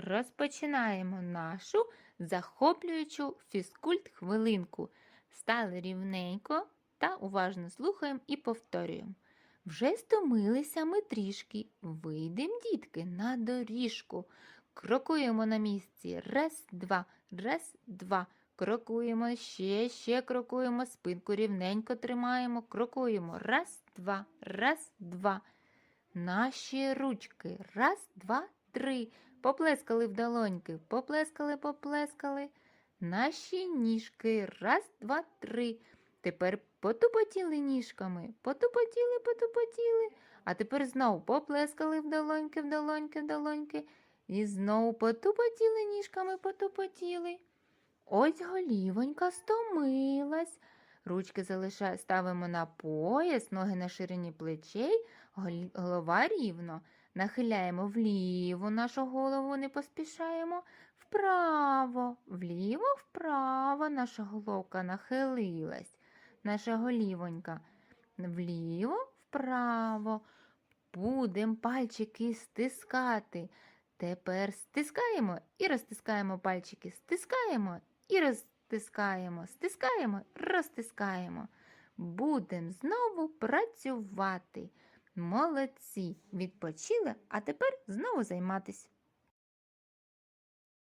Розпочинаємо нашу захоплюючу фізкульт-хвилинку. Стали рівненько та уважно слухаємо і повторюємо. Вже стомилися ми трішки. Вийдем, дітки, на доріжку. Крокуємо на місці. Раз, два, раз, два. Крокуємо ще, ще крокуємо, спинку рівненько тримаємо, крокуємо. Раз, два, раз, два. Наші ручки. Раз, два, три. Поплескали в долоньки, поплескали, поплескали. Наші ніжки. Раз, два, три. Тепер потупотіли ніжками, потупотіли, потупотіли. А тепер знову поплескали в долоньки, в долоньки, в долоньки. І знову потупотіли ніжками, потупотіли. Ось голівонька стомилась. Ручки залишаємо, ставимо на пояс, ноги на ширині плечей, голова рівно. Нахиляємо вліво нашу голову, не поспішаємо. Вправо, вліво, вправо наша головка нахилилась. Наша голівонька. Вліво, вправо. Будемо пальчики стискати. Тепер стискаємо і розтискаємо пальчики. Стискаємо і розтискаємо. Стискаємо, розтискаємо. Будемо знову працювати. Молодці! Відпочили, а тепер знову займатись.